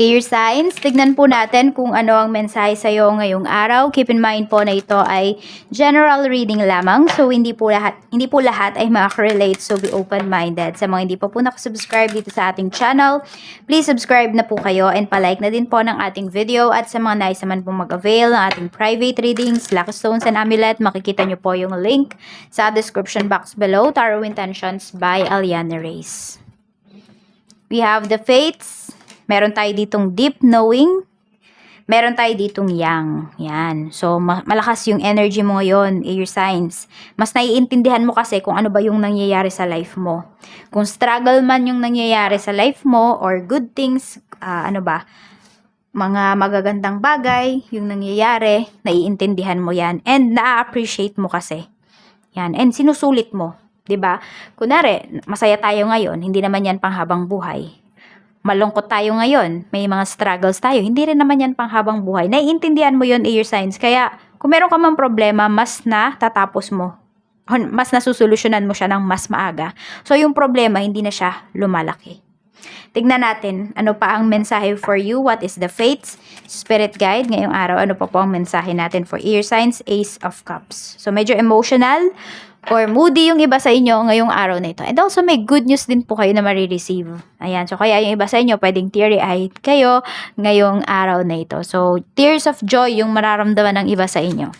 Air signs, tignan po natin kung ano ang mensahe sa iyo ngayong araw. Keep in mind po na ito ay general reading lamang. So hindi po lahat, hindi po lahat ay makaka-relate. So be open-minded. Sa mga hindi pa po nakasubscribe dito sa ating channel, please subscribe na po kayo and palike na din po ng ating video. At sa mga nais naman po mag-avail ng ating private readings, lucky stones and amulet, makikita nyo po yung link sa description box below. Tarot Intentions by Aliana Reyes. We have the fates, Meron tayo ditong deep knowing. Meron tayo ditong yang. Yan. So, ma- malakas yung energy mo ngayon, air signs. Mas naiintindihan mo kasi kung ano ba yung nangyayari sa life mo. Kung struggle man yung nangyayari sa life mo or good things, ah, ano ba, mga magagandang bagay, yung nangyayari, naiintindihan mo yan. And na-appreciate mo kasi. Yan. And sinusulit mo. 'di ba? Kunare, masaya tayo ngayon, hindi naman yan panghabang buhay malungkot tayo ngayon, may mga struggles tayo, hindi rin naman yan panghabang buhay. Naiintindihan mo yon air signs. Kaya, kung meron ka mang problema, mas na tatapos mo. Mas nasusolusyonan mo siya ng mas maaga. So, yung problema, hindi na siya lumalaki. Tignan natin, ano pa ang mensahe for you? What is the fates? Spirit guide, ngayong araw, ano pa po ang mensahe natin for ear signs? Ace of Cups. So, medyo emotional or moody yung iba sa inyo ngayong araw na ito. And also, may good news din po kayo na marireceive. Ayan, so kaya yung iba sa inyo, pwedeng teary-eyed kayo ngayong araw na ito. So, tears of joy yung mararamdaman ng iba sa inyo.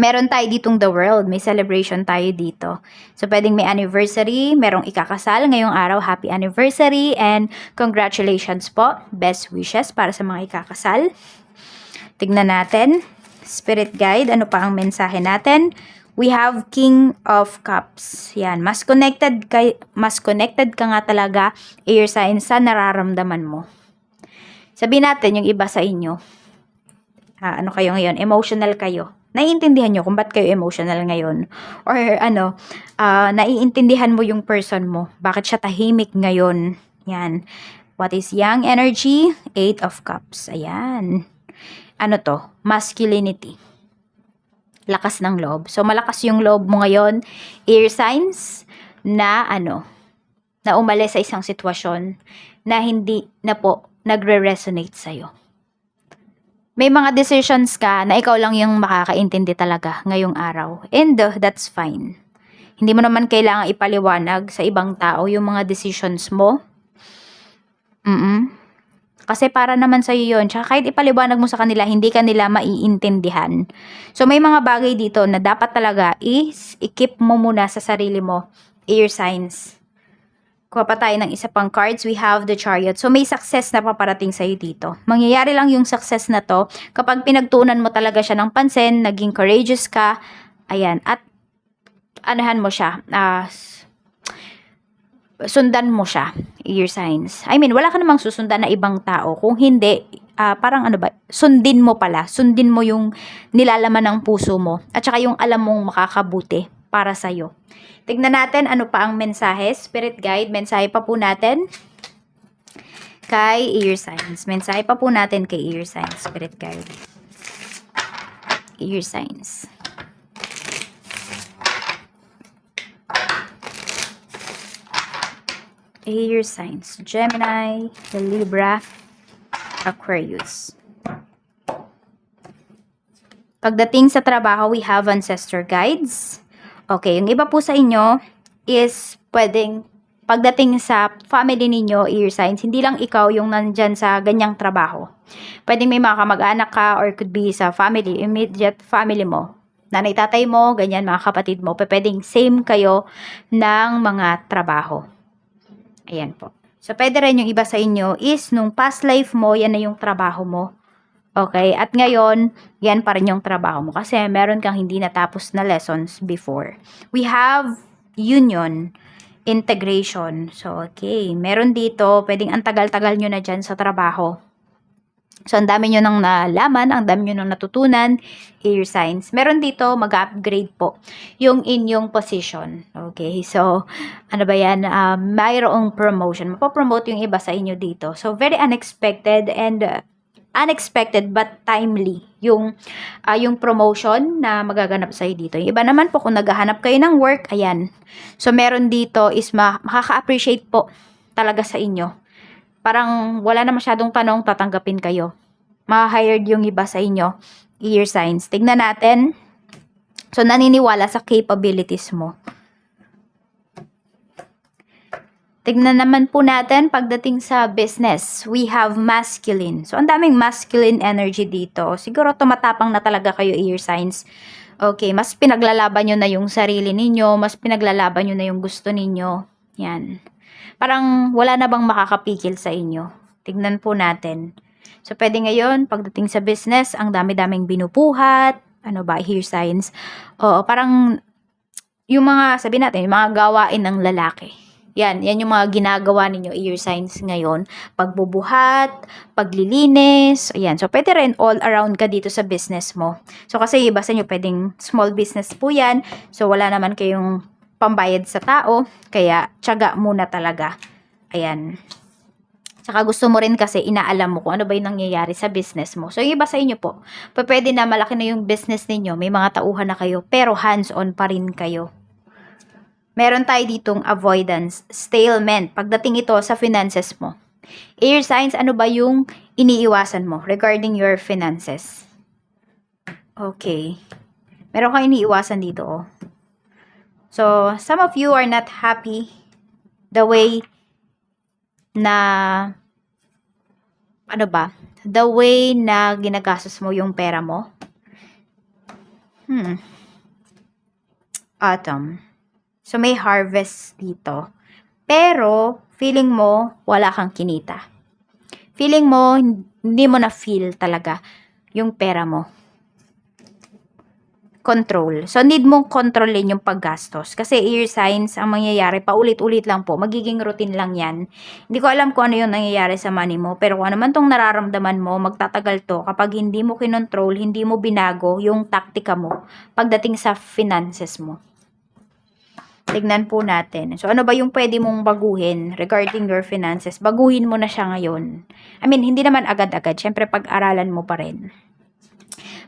Meron tayo ditong the world. May celebration tayo dito. So, pwedeng may anniversary, merong ikakasal ngayong araw. Happy anniversary and congratulations po. Best wishes para sa mga ikakasal. Tignan natin. Spirit guide, ano pa ang mensahe natin? We have King of Cups. Yan, mas connected kay mas connected ka nga talaga air sign sa nararamdaman mo. Sabihin natin yung iba sa inyo. Ha, ano kayo ngayon? Emotional kayo. Naiintindihan nyo kung ba't kayo emotional ngayon. Or ano, uh, naiintindihan mo yung person mo. Bakit siya tahimik ngayon. Yan. What is young energy? Eight of Cups. Ayan. Ano to? Masculinity lakas ng loob. So, malakas yung loob mo ngayon, air signs, na ano, na umalis sa isang sitwasyon na hindi na po nagre-resonate sa'yo. May mga decisions ka na ikaw lang yung makakaintindi talaga ngayong araw. And uh, that's fine. Hindi mo naman kailangan ipaliwanag sa ibang tao yung mga decisions mo. Mm-mm. Kasi para naman sa iyo yun. Tsaka kahit ipaliwanag mo sa kanila, hindi kanila maiintindihan. So may mga bagay dito na dapat talaga is i-keep mo muna sa sarili mo. Air signs. Kuha pa tayo ng isa pang cards. We have the chariot. So may success na paparating sa iyo dito. Mangyayari lang yung success na to kapag pinagtuunan mo talaga siya ng pansin, naging courageous ka. Ayan. At anahan mo siya. Uh, sundan mo siya, your signs. I mean, wala ka namang susundan na ibang tao. Kung hindi, uh, parang ano ba, sundin mo pala. Sundin mo yung nilalaman ng puso mo. At saka yung alam mong makakabuti para sa'yo. Tignan natin ano pa ang mensahe. Spirit guide, mensahe pa po natin kay ear signs. Mensahe pa po natin kay ear signs, spirit guide. Ear signs. Air signs, Gemini, Libra, Aquarius. Pagdating sa trabaho, we have ancestor guides. Okay, yung iba po sa inyo is pwedeng pagdating sa family ninyo, ear signs, hindi lang ikaw yung nandyan sa ganyang trabaho. Pwedeng may mga kamag-anak ka or could be sa family, immediate family mo. Nanay, tatay mo, ganyan, mga kapatid mo. Pwedeng same kayo ng mga trabaho. Ayan po. So, pwede rin yung iba sa inyo is nung past life mo, yan na yung trabaho mo. Okay? At ngayon, yan pa rin yung trabaho mo. Kasi meron kang hindi natapos na lessons before. We have union, integration. So, okay. Meron dito, pwedeng ang tagal-tagal nyo na dyan sa trabaho. So, ang dami nyo nang nalaman, ang dami nyo nang natutunan, air signs. Meron dito, mag-upgrade po yung inyong position. Okay, so, ano ba yan? Uh, mayroong promotion. Mapopromote yung iba sa inyo dito. So, very unexpected and uh, unexpected but timely yung uh, yung promotion na magaganap sa dito. Yung iba naman po kung naghahanap kayo ng work, ayan. So meron dito is ma- makaka-appreciate po talaga sa inyo parang wala na masyadong tanong, tatanggapin kayo. Ma-hired yung iba sa inyo, ear signs. Tignan natin. So, naniniwala sa capabilities mo. Tignan naman po natin pagdating sa business. We have masculine. So, ang daming masculine energy dito. Siguro tumatapang na talaga kayo, ear signs. Okay, mas pinaglalaban nyo na yung sarili ninyo, mas pinaglalaban nyo na yung gusto ninyo. Yan. Parang wala na bang makakapikil sa inyo. Tignan po natin. So, pwede ngayon, pagdating sa business, ang dami-daming binubuhat. Ano ba, ear signs. Oo, parang yung mga, sabi natin, yung mga gawain ng lalaki. Yan, yan yung mga ginagawa ninyo, ear signs ngayon. Pagbubuhat, paglilinis, ayan. So, pwede rin all around ka dito sa business mo. So, kasi iba sa inyo, pwedeng small business po yan. So, wala naman kayong pambayad sa tao. Kaya, tiyaga muna talaga. Ayan. Saka gusto mo rin kasi inaalam mo kung ano ba yung nangyayari sa business mo. So, yung iba sa inyo po, pwede na malaki na yung business ninyo, may mga tauhan na kayo, pero hands-on pa rin kayo. Meron tayo ditong avoidance, stalemate, pagdating ito sa finances mo. Air signs, ano ba yung iniiwasan mo regarding your finances? Okay. Meron kang iniiwasan dito, oh. So, some of you are not happy the way na ano ba? The way na ginagastos mo yung pera mo. Hmm. Autumn. So, may harvest dito. Pero, feeling mo, wala kang kinita. Feeling mo, hindi mo na feel talaga yung pera mo. Control. So, need mong kontrolin yung paggastos. Kasi ear signs, ang mangyayari, paulit-ulit lang po. Magiging routine lang yan. Hindi ko alam kung ano yung nangyayari sa money mo. Pero kung ano man tong nararamdaman mo, magtatagal to kapag hindi mo kinontrol, hindi mo binago yung taktika mo pagdating sa finances mo. Tignan po natin. So, ano ba yung pwede mong baguhin regarding your finances? Baguhin mo na siya ngayon. I mean, hindi naman agad-agad. Siyempre, pag-aralan mo pa rin.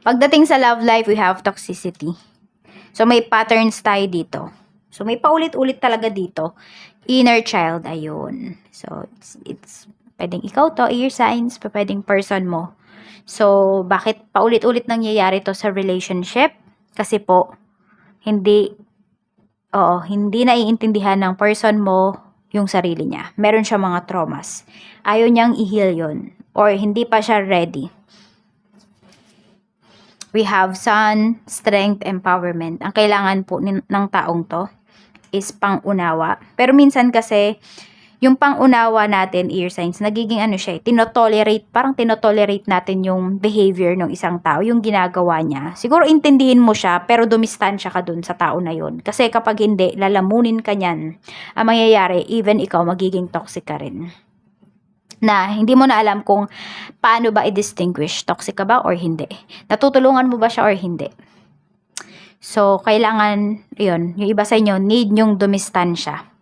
Pagdating sa love life, we have toxicity. So, may patterns tayo dito. So, may paulit-ulit talaga dito. Inner child, ayun. So, it's, it's pwedeng ikaw to, ear signs, pwedeng person mo. So, bakit paulit-ulit nangyayari to sa relationship? Kasi po, hindi Oo, hindi naiintindihan ng person mo yung sarili niya. Meron siya mga traumas. Ayaw niyang i-heal yun. Or hindi pa siya ready. We have sun, strength, empowerment. Ang kailangan po ng taong to is pangunawa. Pero minsan kasi, yung pangunawa natin, ear signs, nagiging ano siya, eh, tinotolerate, parang tinotolerate natin yung behavior ng isang tao, yung ginagawa niya. Siguro intindihin mo siya, pero dumistansya ka dun sa tao na yun. Kasi kapag hindi, lalamunin ka niyan. Ang mangyayari, even ikaw, magiging toxic ka rin. Na hindi mo na alam kung paano ba i-distinguish, toxic ka ba or hindi. Natutulungan mo ba siya or hindi. So, kailangan, yun, yung iba sa inyo, need yung dumistansya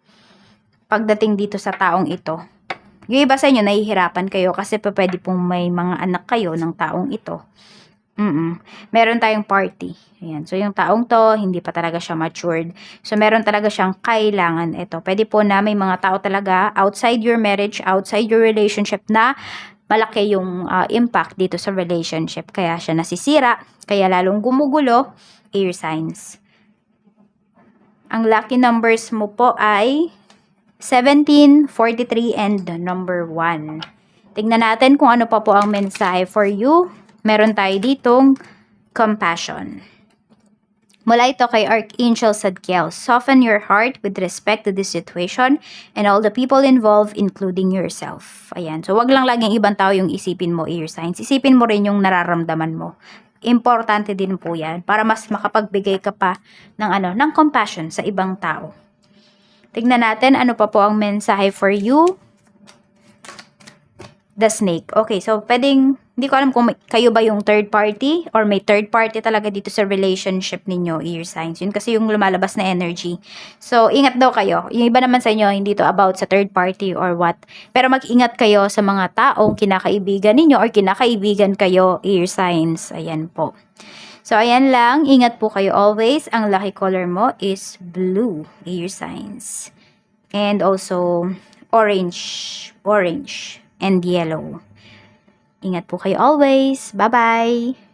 pagdating dito sa taong ito. Yung iba sa inyo, nahihirapan kayo kasi pa pwede pong may mga anak kayo ng taong ito. Mm Meron tayong party. Ayan. So, yung taong to, hindi pa talaga siya matured. So, meron talaga siyang kailangan ito. Pwede po na may mga tao talaga outside your marriage, outside your relationship na malaki yung ah, impact dito sa relationship. Kaya siya nasisira, kaya lalong gumugulo, air signs. Ang lucky numbers mo po ay 17, 43, and number 1. Tignan natin kung ano pa po ang mensahe for you. Meron tayo ditong compassion. Mula ito kay Archangel Sadkiel, soften your heart with respect to this situation and all the people involved, including yourself. Ayan. So, wag lang laging ibang tao yung isipin mo, ear signs. Isipin mo rin yung nararamdaman mo. Importante din po yan para mas makapagbigay ka pa ng, ano, ng compassion sa ibang tao. Tignan natin ano pa po ang mensahe for you. The snake. Okay, so pwedeng, hindi ko alam kung may, kayo ba yung third party or may third party talaga dito sa relationship ninyo, ear signs. Yun kasi yung lumalabas na energy. So, ingat daw kayo. Yung iba naman sa inyo, hindi to about sa third party or what. Pero mag-ingat kayo sa mga taong kinakaibigan ninyo or kinakaibigan kayo, ear signs. Ayan po. So, ayan lang. Ingat po kayo always. Ang lucky color mo is blue, ear signs. And also, orange. Orange. and yellow. Ingat po kayo always. Bye-bye!